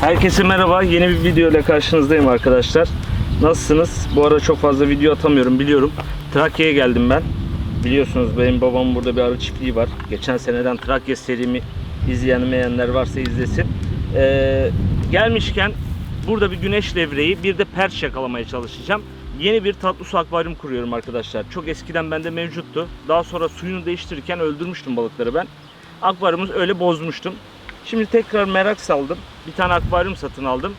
Herkese merhaba. Yeni bir video ile karşınızdayım arkadaşlar. Nasılsınız? Bu ara çok fazla video atamıyorum biliyorum. Trakya'ya geldim ben. Biliyorsunuz benim babam burada bir arı çiftliği var. Geçen seneden Trakya serimi izleyenmeyenler varsa izlesin. Ee, gelmişken burada bir güneş levreği bir de perç yakalamaya çalışacağım. Yeni bir tatlı su akvaryum kuruyorum arkadaşlar. Çok eskiden bende mevcuttu. Daha sonra suyunu değiştirirken öldürmüştüm balıkları ben. Akvaryumu öyle bozmuştum. Şimdi tekrar merak saldım. Bir tane akvaryum satın aldım.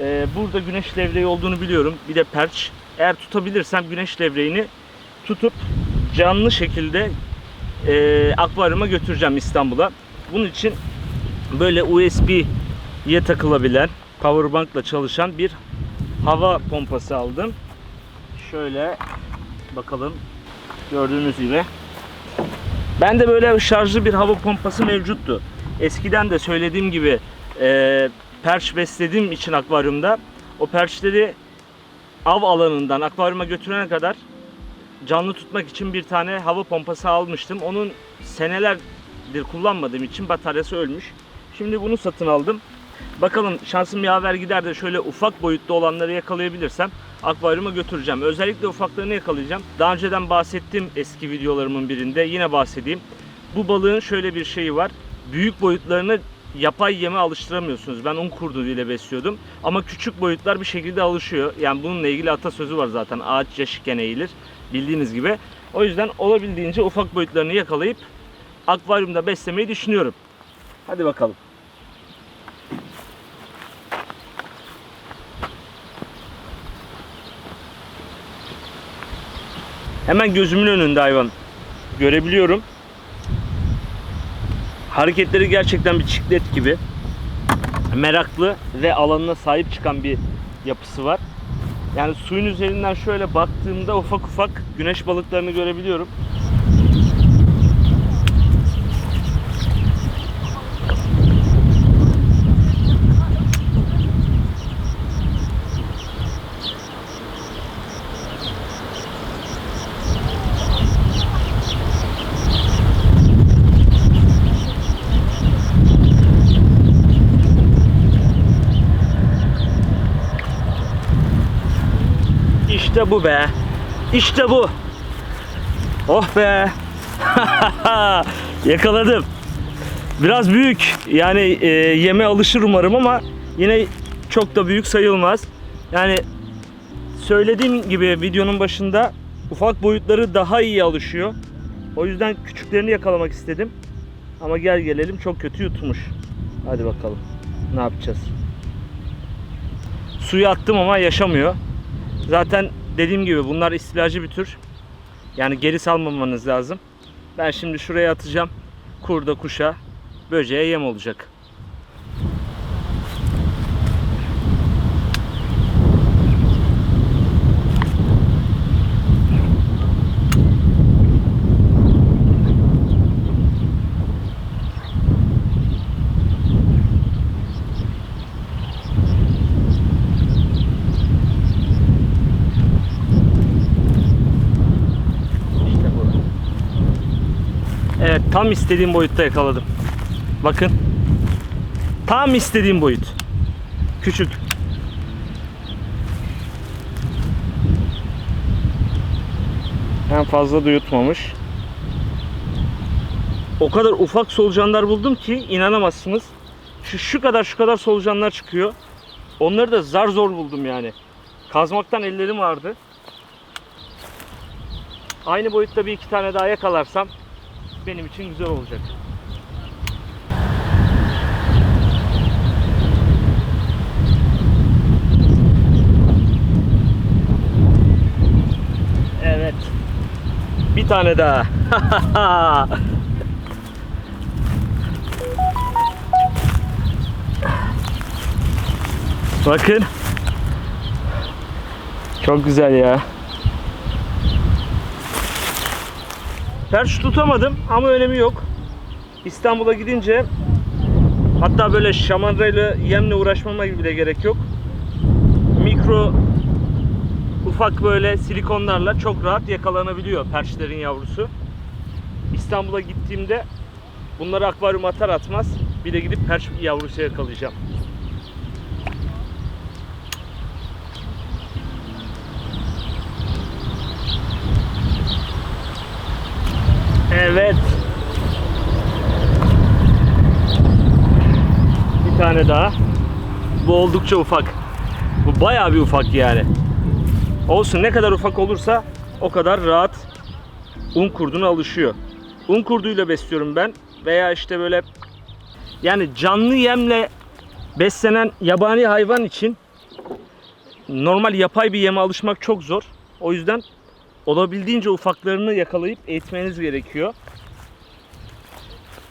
Ee, burada güneş levreği olduğunu biliyorum. Bir de perç. Eğer tutabilirsem güneş levreğini tutup canlı şekilde e, akvaryuma götüreceğim İstanbul'a. Bunun için böyle USB'ye takılabilen, powerbankla çalışan bir hava pompası aldım. Şöyle bakalım. Gördüğünüz gibi. Ben de böyle şarjlı bir hava pompası mevcuttu. Eskiden de söylediğim gibi e, perç beslediğim için akvaryumda o perçleri av alanından akvaryuma götürene kadar canlı tutmak için bir tane hava pompası almıştım. Onun senelerdir kullanmadığım için bataryası ölmüş. Şimdi bunu satın aldım. Bakalım şansım yaver gider de şöyle ufak boyutta olanları yakalayabilirsem akvaryuma götüreceğim. Özellikle ufaklarını yakalayacağım. Daha önceden bahsettim eski videolarımın birinde. Yine bahsedeyim. Bu balığın şöyle bir şeyi var. Büyük boyutlarını yapay yeme alıştıramıyorsunuz. Ben un kurdu ile besliyordum. Ama küçük boyutlar bir şekilde alışıyor. Yani bununla ilgili atasözü var zaten. Ağaç yaşıkken eğilir. Bildiğiniz gibi. O yüzden olabildiğince ufak boyutlarını yakalayıp akvaryumda beslemeyi düşünüyorum. Hadi bakalım. Hemen gözümün önünde hayvan. Görebiliyorum. Hareketleri gerçekten bir çiklet gibi. Meraklı ve alanına sahip çıkan bir yapısı var. Yani suyun üzerinden şöyle baktığımda ufak ufak güneş balıklarını görebiliyorum. İşte bu be. İşte bu. Oh be. Yakaladım. Biraz büyük. Yani e, yeme alışır umarım ama yine çok da büyük sayılmaz. Yani söylediğim gibi videonun başında ufak boyutları daha iyi alışıyor. O yüzden küçüklerini yakalamak istedim. Ama gel gelelim çok kötü yutmuş. Hadi bakalım. Ne yapacağız? Suya attım ama yaşamıyor. Zaten dediğim gibi bunlar istilacı bir tür. Yani geri salmamanız lazım. Ben şimdi şuraya atacağım. Kurda, kuşa, böceğe yem olacak. Tam istediğim boyutta yakaladım. Bakın. Tam istediğim boyut. Küçük. En fazla da yutmamış. O kadar ufak solucanlar buldum ki inanamazsınız. Şu, şu kadar şu kadar solucanlar çıkıyor. Onları da zar zor buldum yani. Kazmaktan ellerim vardı. Aynı boyutta bir iki tane daha yakalarsam benim için güzel olacak. Evet. Bir tane daha. Bakın. Çok güzel ya. Perç tutamadım ama önemi yok. İstanbul'a gidince hatta böyle şamandrayla yemle uğraşmama bile gerek yok. Mikro ufak böyle silikonlarla çok rahat yakalanabiliyor perçlerin yavrusu. İstanbul'a gittiğimde bunları akvaryuma atar atmaz bir de gidip perç yavrusu yakalayacağım. Evet. Bir tane daha. Bu oldukça ufak. Bu bayağı bir ufak yani. Olsun ne kadar ufak olursa o kadar rahat un kurduna alışıyor. Un kurduyla besliyorum ben veya işte böyle yani canlı yemle beslenen yabani hayvan için normal yapay bir yeme alışmak çok zor. O yüzden olabildiğince ufaklarını yakalayıp eğitmeniz gerekiyor.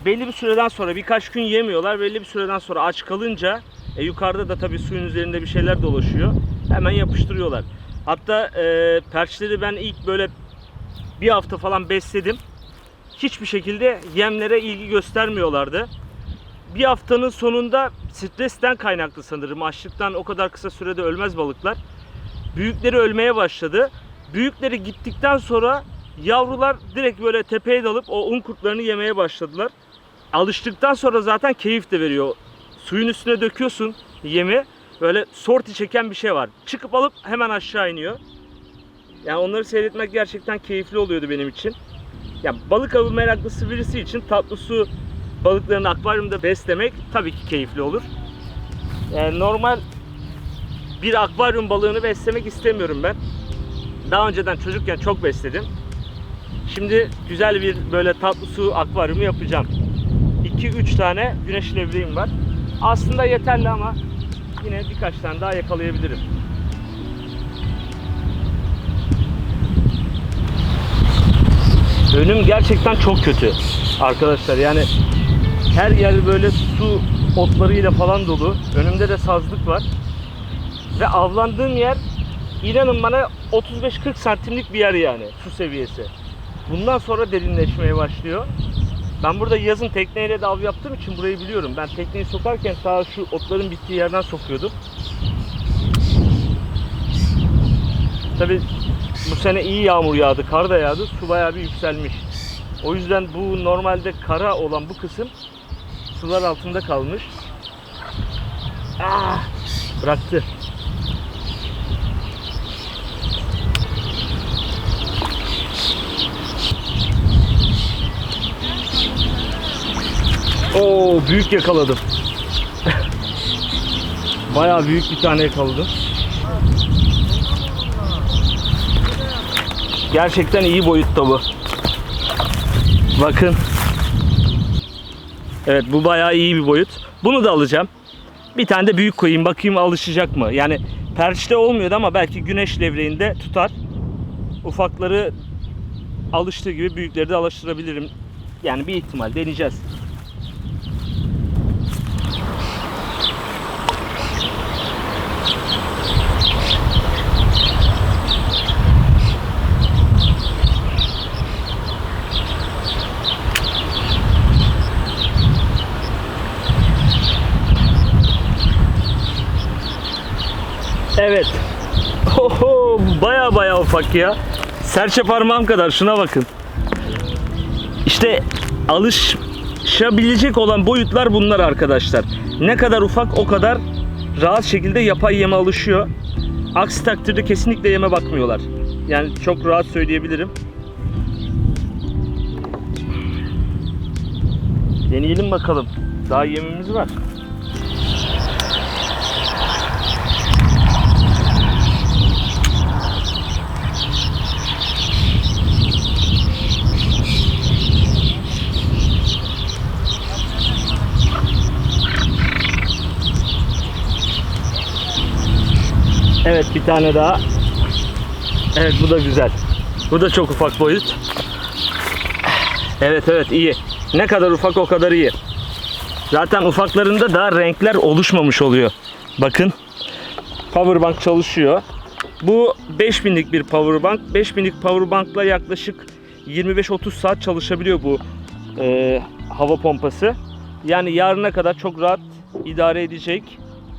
Belli bir süreden sonra birkaç gün yemiyorlar. Belli bir süreden sonra aç kalınca e, yukarıda da tabii suyun üzerinde bir şeyler dolaşıyor. Hemen yapıştırıyorlar. Hatta e, perçleri ben ilk böyle bir hafta falan besledim. Hiçbir şekilde yemlere ilgi göstermiyorlardı. Bir haftanın sonunda stresten kaynaklı sanırım. Açlıktan o kadar kısa sürede ölmez balıklar. Büyükleri ölmeye başladı. Büyükleri gittikten sonra yavrular direkt böyle tepeye dalıp o un kurtlarını yemeye başladılar. Alıştıktan sonra zaten keyif de veriyor. Suyun üstüne döküyorsun yemi. Böyle sorti çeken bir şey var. Çıkıp alıp hemen aşağı iniyor. Yani onları seyretmek gerçekten keyifli oluyordu benim için. Ya balık avı meraklısı birisi için tatlı su balıklarını akvaryumda beslemek tabii ki keyifli olur. Yani normal bir akvaryum balığını beslemek istemiyorum ben. Daha önceden çocukken çok besledim. Şimdi güzel bir böyle tatlı su akvaryumu yapacağım. 2-3 tane güneş levreğim var. Aslında yeterli ama yine birkaç tane daha yakalayabilirim. Önüm gerçekten çok kötü arkadaşlar. Yani her yer böyle su otlarıyla falan dolu. Önümde de sazlık var. Ve avlandığım yer inanın bana 35-40 santimlik bir yer yani su seviyesi. Bundan sonra derinleşmeye başlıyor. Ben burada yazın tekneyle de yaptığım için burayı biliyorum. Ben tekneyi sokarken ta şu otların bittiği yerden sokuyordum. Tabi bu sene iyi yağmur yağdı, kar da yağdı. Su bayağı bir yükselmiş. O yüzden bu normalde kara olan bu kısım sular altında kalmış. Ah, bıraktı. Oo büyük yakaladım. Bayağı büyük bir tane yakaladım. Gerçekten iyi boyutta bu. Bakın. Evet bu bayağı iyi bir boyut. Bunu da alacağım. Bir tane de büyük koyayım bakayım alışacak mı? Yani perçte olmuyordu ama belki güneş levreğinde tutar. Ufakları alıştığı gibi büyükleri de alıştırabilirim. Yani bir ihtimal deneyeceğiz. Ufak ya. Serçe parmağım kadar şuna bakın. İşte alışabilecek olan boyutlar bunlar arkadaşlar. Ne kadar ufak o kadar rahat şekilde yapay yeme alışıyor. Aksi takdirde kesinlikle yeme bakmıyorlar. Yani çok rahat söyleyebilirim. Deneyelim bakalım. Daha yemimiz var. Evet bir tane daha. Evet bu da güzel. Bu da çok ufak boyut. Evet evet iyi. Ne kadar ufak o kadar iyi. Zaten ufaklarında daha renkler oluşmamış oluyor. Bakın. Powerbank çalışıyor. Bu 5000'lik bir powerbank. 5000'lik powerbankla yaklaşık 25-30 saat çalışabiliyor bu e, hava pompası. Yani yarına kadar çok rahat idare edecek.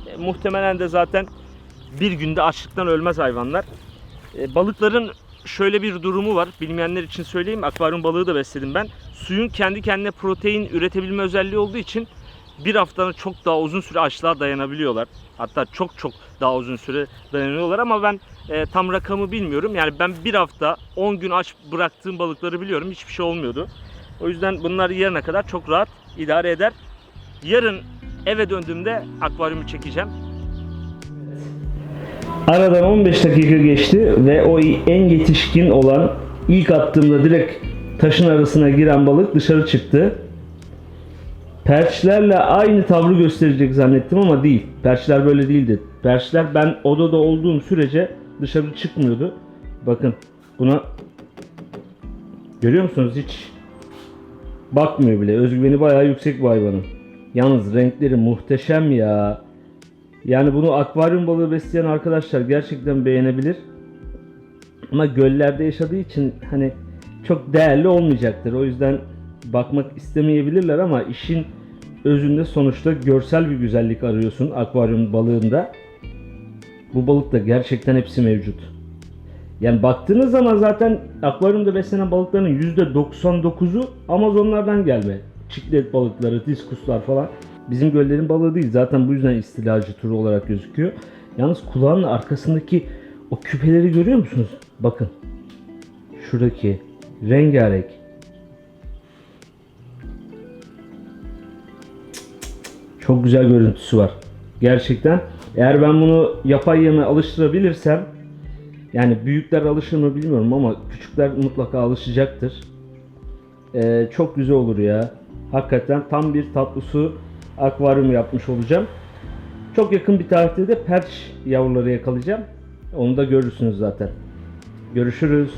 E, muhtemelen de zaten bir günde açlıktan ölmez hayvanlar. E, balıkların şöyle bir durumu var. Bilmeyenler için söyleyeyim. Akvaryum balığı da besledim ben. Suyun kendi kendine protein üretebilme özelliği olduğu için bir haftanın çok daha uzun süre açlığa dayanabiliyorlar. Hatta çok çok daha uzun süre dayanıyorlar ama ben e, tam rakamı bilmiyorum. Yani ben bir hafta 10 gün aç bıraktığım balıkları biliyorum. Hiçbir şey olmuyordu. O yüzden bunlar yerine kadar çok rahat idare eder. Yarın eve döndüğümde akvaryumu çekeceğim. Aradan 15 dakika geçti ve o en yetişkin olan ilk attığımda direkt taşın arasına giren balık dışarı çıktı. Perçlerle aynı tavrı gösterecek zannettim ama değil. Perçler böyle değildi. Perçler ben odada olduğum sürece dışarı çıkmıyordu. Bakın buna görüyor musunuz hiç bakmıyor bile. Özgüveni bayağı yüksek bu hayvanın. Yalnız renkleri muhteşem ya. Yani bunu akvaryum balığı besleyen arkadaşlar gerçekten beğenebilir. Ama göllerde yaşadığı için hani çok değerli olmayacaktır. O yüzden bakmak istemeyebilirler ama işin özünde sonuçta görsel bir güzellik arıyorsun akvaryum balığında. Bu balıkta gerçekten hepsi mevcut. Yani baktığınız zaman zaten akvaryumda beslenen balıkların %99'u Amazonlardan gelme. Çiklet balıkları, diskuslar falan. Bizim göllerin balığı değil. Zaten bu yüzden istilacı türü olarak gözüküyor. Yalnız kulağının arkasındaki o küpeleri görüyor musunuz? Bakın. Şuradaki rengarenk. Çok güzel görüntüsü var. Gerçekten. Eğer ben bunu yapay yeme alıştırabilirsem yani büyükler alışır mı bilmiyorum ama küçükler mutlaka alışacaktır. Ee, çok güzel olur ya. Hakikaten tam bir tatlı su akvaryum yapmış olacağım. Çok yakın bir tarihte de perç yavruları yakalayacağım. Onu da görürsünüz zaten. Görüşürüz.